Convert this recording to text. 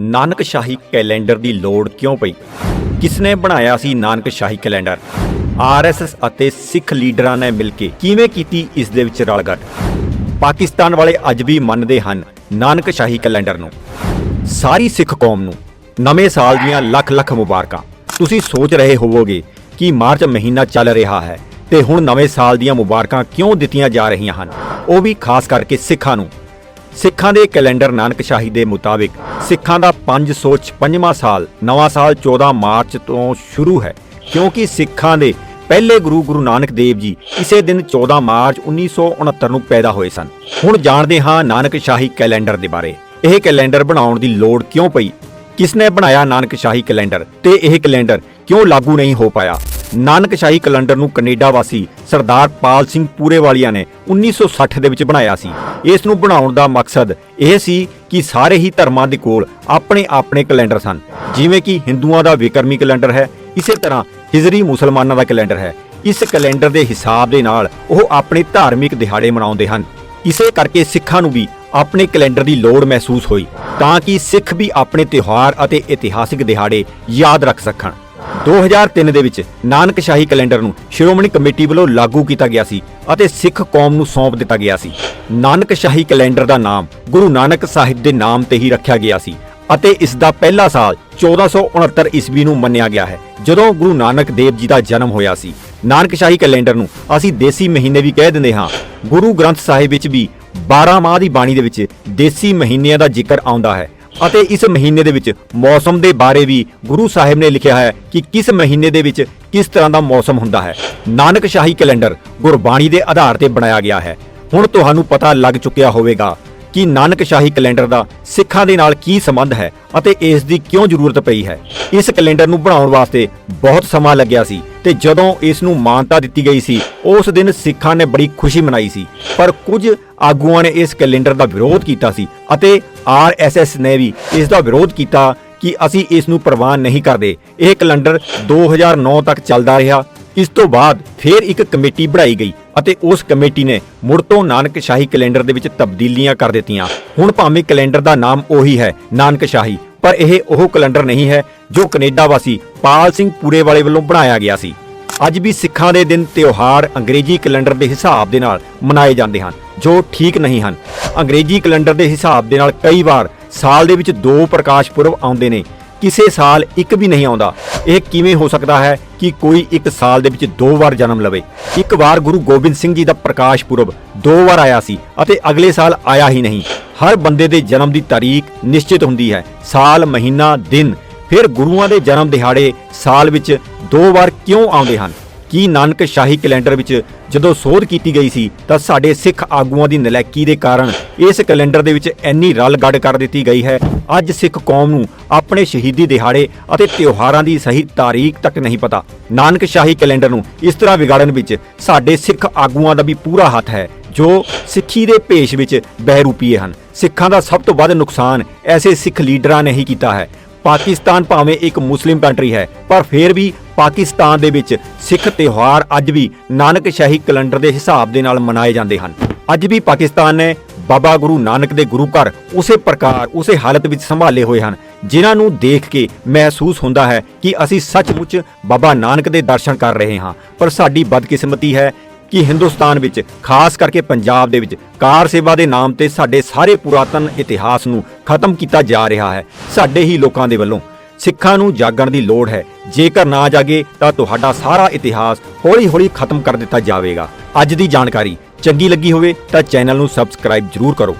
ਨਾਨਕ ਸ਼ਾਹੀ calendar ਦੀ ਲੋੜ ਕਿਉਂ ਪਈ? ਕਿਸਨੇ ਬਣਾਇਆ ਸੀ ਨਾਨਕ ਸ਼ਾਹੀ ਕੈਲੰਡਰ? ਆਰਐਸਐਸ ਅਤੇ ਸਿੱਖ ਲੀਡਰਾਂ ਨੇ ਮਿਲ ਕੇ ਕਿਵੇਂ ਕੀਤੀ ਇਸ ਦੇ ਵਿੱਚ ਰਲਗੱਟ? ਪਾਕਿਸਤਾਨ ਵਾਲੇ ਅੱਜ ਵੀ ਮੰਨਦੇ ਹਨ ਨਾਨਕ ਸ਼ਾਹੀ ਕੈਲੰਡਰ ਨੂੰ। ਸਾਰੀ ਸਿੱਖ ਕੌਮ ਨੂੰ ਨਵੇਂ ਸਾਲ ਦੀਆਂ ਲੱਖ ਲੱਖ ਮੁਬਾਰਕਾਂ। ਤੁਸੀਂ ਸੋਚ ਰਹੇ ਹੋਵੋਗੇ ਕਿ ਮਾਰਚ ਮਹੀਨਾ ਚੱਲ ਰਿਹਾ ਹੈ ਤੇ ਹੁਣ ਨਵੇਂ ਸਾਲ ਦੀਆਂ ਮੁਬਾਰਕਾਂ ਕਿਉਂ ਦਿੱਤੀਆਂ ਜਾ ਰਹੀਆਂ ਹਨ? ਉਹ ਵੀ ਖਾਸ ਕਰਕੇ ਸਿੱਖਾਂ ਨੂੰ ਸਿੱਖਾਂ ਦੇ ਕੈਲੰਡਰ ਨਾਨਕ ਸ਼ਾਹੀ ਦੇ ਮੁਤਾਬਿਕ ਸਿੱਖਾਂ ਦਾ 556ਵਾਂ ਸਾਲ ਨਵਾਂ ਸਾਲ 14 ਮਾਰਚ ਤੋਂ ਸ਼ੁਰੂ ਹੈ, ਕਿਉਂਕਿ ਸਿੱਖਾਂ ਦੇ ਪਹਿਲੇ ਗੁਰੂ ਗੁਰੂ ਨਾਨਕ ਦੇਵ ਜੀ ਇਸੇ ਦਿਨ 14 ਮਾਰਚ 1969 ਨੂੰ ਪੈਦਾ ਹੋਏ ਸਨ। ਹੁਣ ਜਾਣਦੇ ਹਾਂ ਨਾਨਕ ਸ਼ਾਹੀ ਕੈਲੰਡਰ ਦੇ ਬਾਰੇ। ਇਹ ਕੈਲੰਡਰ ਬਣਾਉਣ ਦੀ ਲੋੜ ਕਿਉਂ ਪਈ? ਕਿਸ ਨੇ ਬਣਾਇਆ ਨਾਨਕ ਸ਼ਾਹੀ ਕੈਲੰਡਰ ਤੇ ਇਹ ਕੈਲੰਡਰ ਕਿਉਂ ਲਾਗੂ ਨਹੀਂ ਹੋ ਪਾਇਆ? ਨਾਨਕ ਸ਼ਾਹੀ ਕੈਲੰਡਰ ਨੂੰ ਕੈਨੇਡਾ ਵਾਸੀ ਸਰਦਾਰ ਪਾਲ ਸਿੰਘ ਪੂਰੇਵਾਲੀਆ ਨੇ 1960 ਦੇ ਵਿੱਚ ਬਣਾਇਆ ਸੀ। ਇਸ ਨੂੰ ਬਣਾਉਣ ਦਾ ਮਕਸਦ ਇਹ ਸੀ ਕਿ ਸਾਰੇ ਹੀ ਧਰਮਾਂ ਦੇ ਕੋਲ ਆਪਣੇ ਆਪਣੇ ਕੈਲੰਡਰ ਸਨ। ਜਿਵੇਂ ਕਿ ਹਿੰਦੂਆਂ ਦਾ ਵਿਕਰਮੀ ਕੈਲੰਡਰ ਹੈ, ਇਸੇ ਤਰ੍ਹਾਂ ਹਿਜਰੀ ਮੁਸਲਮਾਨਾਂ ਦਾ ਕੈਲੰਡਰ ਹੈ। ਇਸ ਕੈਲੰਡਰ ਦੇ ਹਿਸਾਬ ਦੇ ਨਾਲ ਉਹ ਆਪਣੇ ਧਾਰਮਿਕ ਦਿਹਾੜੇ ਮਨਾਉਂਦੇ ਹਨ। ਇਸੇ ਕਰਕੇ ਸਿੱਖਾਂ ਨੂੰ ਵੀ ਆਪਣੇ ਕੈਲੰਡਰ ਦੀ ਲੋੜ ਮਹਿਸੂਸ ਹੋਈ, ਤਾਂ ਕਿ ਸਿੱਖ ਵੀ ਆਪਣੇ ਤਿਉਹਾਰ ਅਤੇ ਇਤਿਹਾਸਿਕ ਦਿਹਾੜੇ ਯਾਦ ਰੱਖ ਸਕਣ। 2003 ਦੇ ਵਿੱਚ ਨਾਨਕ ਕੈਲੰਡਰ ਨੂੰ ਸ਼੍ਰੋਮਣੀ ਕਮੇਟੀ ਵੱਲੋਂ ਲਾਗੂ ਕੀਤਾ ਗਿਆ ਸੀ ਅਤੇ ਸਿੱਖ ਕੌਮ ਨੂੰ ਸੌਂਪ ਦਿੱਤਾ ਗਿਆ ਸੀ। ਨਾਨਕ ਕੈਲੰਡਰ ਦਾ ਨਾਮ ਗੁਰੂ ਨਾਨਕ ਸਾਹਿਬ ਦੇ ਨਾਮ ਤੇ ਹੀ ਰੱਖਿਆ ਗਿਆ ਸੀ ਅਤੇ ਇਸ ਦਾ ਪਹਿਲਾ ਸਾਲ 1469 ਈਸਵੀ ਨੂੰ ਮੰਨਿਆ ਗਿਆ ਹੈ, ਜਦੋਂ ਗੁਰੂ ਨਾਨਕ ਦੇਵ ਜੀ ਦਾ ਜਨਮ ਹੋਇਆ ਸੀ। ਨਾਨਕ ਸ਼ਾਹੀ ਕੈਲੰਡਰ ਨੂੰ ਅਸੀਂ ਦੇਸੀ ਮਹੀਨੇ ਵੀ ਕਹਿ ਦਿੰਦੇ ਹਾਂ। ਗੁਰੂ ਗ੍ਰੰਥ ਸਾਹਿਬ ਵਿੱਚ ਵੀ 12 ਮਾਹ ਦੀ ਬਾਣੀ ਦੇ ਵਿੱਚ ਦੇਸੀ ਮਹੀਨਿਆਂ ਦਾ ਜ਼ਿਕਰ ਆਉਂਦਾ ਹੈ। ਅਤੇ ਇਸ ਮਹੀਨੇ ਦੇ ਵਿੱਚ ਮੌਸਮ ਦੇ ਬਾਰੇ ਵੀ ਗੁਰੂ ਸਾਹਿਬ ਨੇ ਲਿਖਿਆ ਹੈ ਕਿ ਕਿਸ ਮਹੀਨੇ ਦੇ ਵਿੱਚ ਕਿਸ ਤਰ੍ਹਾਂ ਦਾ ਮੌਸਮ ਹੁੰਦਾ ਹੈ। ਨਾਨਕ ਸ਼ਾਹੀ ਕੈਲੰਡਰ ਗੁਰਬਾਣੀ ਦੇ ਆਧਾਰ ਤੇ ਬਣਾਇਆ ਗਿਆ ਹੈ। ਹੁਣ ਤੁਹਾਨੂੰ ਪਤਾ ਲੱਗ ਚੁੱਕਿਆ ਹੋਵੇਗਾ ਕਿ ਨਾਨਕ ਸ਼ਾਹੀ ਕੈਲੰਡਰ ਦਾ ਸਿੱਖਾਂ ਦੇ ਨਾਲ ਕੀ ਸੰਬੰਧ ਹੈ ਅਤੇ ਇਸ ਦੀ ਕਿਉਂ ਜ਼ਰੂਰਤ ਪਈ ਹੈ। ਇਸ ਕੈਲੰਡਰ ਨੂੰ ਬਣਾਉਣ ਵਾਸਤੇ ਬਹੁਤ ਸਮਾਂ ਲੱਗਿਆ ਸੀ। ਤੇ ਜਦੋਂ ਇਸ ਨੂੰ ਮਾਨਤਾ ਦਿੱਤੀ ਗਈ ਸੀ, ਉਸ ਦਿਨ ਸਿੱਖਾਂ ਨੇ ਬੜੀ ਖੁਸ਼ੀ ਮਨਾਈ ਸੀ। ਪਰ ਕੁਝ ਆਗੂਆਂ ਨੇ ਇਸ ਕੈਲੰਡਰ ਦਾ ਵਿਰੋਧ ਕੀਤਾ ਸੀ ਅਤੇ ਆਰਐਸਐਸ ਨੇ ਵੀ ਇਸ ਦਾ ਵਿਰੋਧ ਕੀਤਾ ਕਿ ਅਸੀਂ ਇਸ ਨੂੰ ਪ੍ਰਵਾਨ ਨਹੀਂ ਕਰਦੇ। ਇਹ ਕੈਲੰਡਰ 2009 ਤੱਕ ਚੱਲਦਾ ਰਿਹਾ। ਇਸ ਤੋਂ ਬਾਅਦ ਫਿਰ ਇੱਕ ਕਮੇਟੀ ਬਣਾਈ ਗਈ ਅਤੇ ਉਸ ਕਮੇਟੀ ਨੇ ਮੁੜ ਤੋਂ ਨਾਨਕ ਸ਼ਾਹੀ ਕੈਲੰਡਰ ਦੇ ਵਿੱਚ ਤਬਦੀਲੀਆਂ ਕਰ ਦਿੱਤੀਆਂ। ਹੁਣ ਭਾਵੇਂ ਕੈਲੰਡਰ ਦਾ ਨਾਮ ਉਹੀ ਹੈ, ਨਾਨਕ ਸ਼ਾਹੀ ਪਰ ਇਹ ਉਹ ਕੈਲੰਡਰ ਨਹੀਂ ਹੈ ਜੋ ਕੈਨੇਡਾ ਵਾਸੀ ਪਾਲ ਸਿੰਘ ਪੂਰੇ ਵਾਲੇ ਵੱਲੋਂ ਬਣਾਇਆ ਗਿਆ ਸੀ। ਅੱਜ ਵੀ ਸਿੱਖਾਂ ਦੇ ਦਿਨ ਤਿਉਹਾਰ ਅੰਗਰੇਜ਼ੀ ਕੈਲੰਡਰ ਦੇ ਹਿਸਾਬ ਦੇ ਨਾਲ ਮਨਾਏ ਜਾਂਦੇ ਹਨ, ਜੋ ਠੀਕ ਨਹੀਂ ਹਨ। ਅੰਗਰੇਜ਼ੀ ਕੈਲੰਡਰ ਦੇ ਹਿਸਾਬ ਦੇ ਨਾਲ ਕਈ ਵਾਰ ਸਾਲ ਦੇ ਵਿੱਚ ਦੋ ਪ੍ਰਕਾਸ਼ ਪੁਰਬ ਆਉਂਦੇ ਨੇ ਕਿਸੇ ਸਾਲ ਇੱਕ ਵੀ ਨਹੀਂ ਆਉਂਦਾ। ਇਹ ਕਿਵੇਂ ਹੋ ਸਕਦਾ ਹੈ ਕਿ ਕੋਈ ਇੱਕ ਸਾਲ ਦੇ ਵਿੱਚ ਦੋ ਵਾਰ ਜਨਮ ਲਵੇ? ਇੱਕ ਵਾਰ ਗੁਰੂ ਗੋਬਿੰਦ ਸਿੰਘ ਜੀ ਦਾ ਪ੍ਰਕਾਸ਼ ਪੁਰਬ ਦੋ ਵਾਰ ਆਇਆ ਸੀ ਅਤੇ ਅਗਲੇ ਸਾਲ ਆਇਆ ਹੀ ਨਹੀਂ। ਹਰ ਬੰਦੇ ਦੇ ਜਨਮ ਦੀ ਤਾਰੀਖ ਨਿਸ਼ਚਿਤ ਹੁੰਦੀ ਹੈ। ਸਾਲ, ਮਹੀਨਾ, ਦਿਨ, ਫਿਰ ਗੁਰੂਆਂ ਦੇ ਜਨਮ ਦਿਹਾੜੇ ਸਾਲ ਵਿੱਚ ਦੋ ਵਾਰ ਕਿਉਂ ਆਉਂਦੇ ਹਨ? ਕੀ ਨਾਨਕ ਸ਼ਾਹੀ ਕੈਲੰਡਰ ਵਿੱਚ ਜਦੋਂ ਸੋਧ ਕੀਤੀ ਗਈ ਸੀ, ਤਾਂ ਸਾਡੇ ਸਿੱਖ ਆਗੂਆਂ ਦੀ ਨਲੈਕੀ ਦੇ ਕਾਰਨ ਇਸ ਕੈਲੰਡਰ ਦੇ ਵਿੱਚ ਇੰਨੀ ਰਲ ਗੜ ਕਰ ਦਿੱਤੀ ਗਈ ਹੈ। ਅੱਜ ਸਿੱਖ ਕੌਮ ਨੂੰ ਆਪਣੇ ਸ਼ਹੀਦੀ ਦਿਹਾੜੇ ਅਤੇ ਤਿਉਹਾਰਾਂ ਦੀ ਸਹੀ ਤਾਰੀਖ ਤੱਕ ਨਹੀਂ ਪਤਾ। ਨਾਨਕ ਸ਼ਾਹੀ ਕੈਲੰਡਰ ਨੂੰ ਇਸ ਤਰ੍ਹਾਂ ਵਿਗਾੜਨ ਵਿੱਚ ਸਾਡੇ ਸਿੱਖ ਆਗੂਆਂ ਦਾ ਵੀ ਪੂਰਾ ਹੱਥ ਹੈ, ਜੋ ਸਿੱਖੀ ਦੇ ਭੇਸ਼ ਵਿੱਚ ਬਹਿਰੂਪੀਏ ਹਨ। ਸਿੱਖਾਂ ਦਾ ਸਭ ਤੋਂ ਵੱਧ ਨੁਕਸਾਨ ਐਸੇ ਸਿੱਖ ਲੀਡਰਾਂ ਨੇ ਹੀ ਕੀਤਾ ਹੈ। ਪਾਕਿਸਤਾਨ ਭਾਵੇਂ ਇੱਕ ਮੁਸਲਿਮ ਕੰਟਰੀ ਹੈ, ਪਰ ਫਿਰ ਵੀ ਪਾਕਿਸਤਾਨ ਦੇ ਵਿੱਚ ਸਿੱਖ ਤਿਉਹਾਰ ਅੱਜ ਵੀ ਨਾਨਕ ਸ਼ਾਹੀ ਕੈਲੰਡਰ ਦੇ ਹਿਸਾਬ ਦੇ ਨਾਲ ਮਨਾਏ ਜਾਂਦੇ ਹਨ। ਅੱਜ ਵੀ ਪਾਕਿਸਤਾਨ ਨੇ ਬਾਬਾ ਗੁਰੂ ਨਾਨਕ ਦੇ ਗੁਰੂ ਘਰ ਉਸੇ ਪ੍ਰਕਾਰ, ਉਸੇ ਹਾਲਤ ਵਿੱਚ ਸੰਭਾਲੇ ਹੋਏ ਹਨ, ਜਿਨ੍ਹਾਂ ਨੂੰ ਦੇਖ ਕੇ ਮਹਿਸੂਸ ਹੁੰਦਾ ਹੈ ਕਿ ਅਸੀਂ ਸੱਚਮੁੱਚ ਬਾਬਾ ਨਾਨਕ ਦੇ ਦਰਸ਼ਨ ਕਰ ਰਹੇ ਹਾਂ। ਪਰ ਸਾਡੀ ਬਦਕਿਸਮਤੀ ਹੈ ਕਿ ਹਿੰਦੁਸਤਾਨ ਵਿੱਚ, ਖਾਸ ਕਰਕੇ ਪੰਜਾਬ ਦੇ ਵਿੱਚ, ਕਾਰ ਸੇਵਾ ਦੇ ਨਾਮ ਤੇ ਸਾਡੇ ਸਾਰੇ ਪੁਰਾਤਨ ਇਤਿਹਾਸ ਨੂੰ ਖਤਮ ਕੀਤਾ ਜਾ ਰਿਹਾ ਹੈ। ਸਾਡੇ ਹੀ ਲੋਕਾਂ ਦੇ ਵੱਲੋਂ ਸਿੱਖਾਂ ਨੂੰ ਜਾਗਣ ਦੀ ਲੋੜ ਹੈ। ਜੇਕਰ ਨਾ ਜਾਗੇ, ਤਾਂ ਤੁਹਾਡਾ ਸਾਰਾ ਇਤਿਹਾਸ ਹੌਲੀ-ਹੌਲੀ ਖਤਮ ਕਰ ਦਿੱਤਾ ਜਾਵੇਗਾ। ਅੱਜ ਦੀ ਜਾਣਕਾਰੀ। ਚੰਗੀ ਲੱਗੀ ਹੋਵੇ ਤਾਂ ਚੈਨਲ ਨੂੰ ਸਬਸਕ੍ਰਾਈਬ ਜ਼ਰੂਰ ਕਰੋ।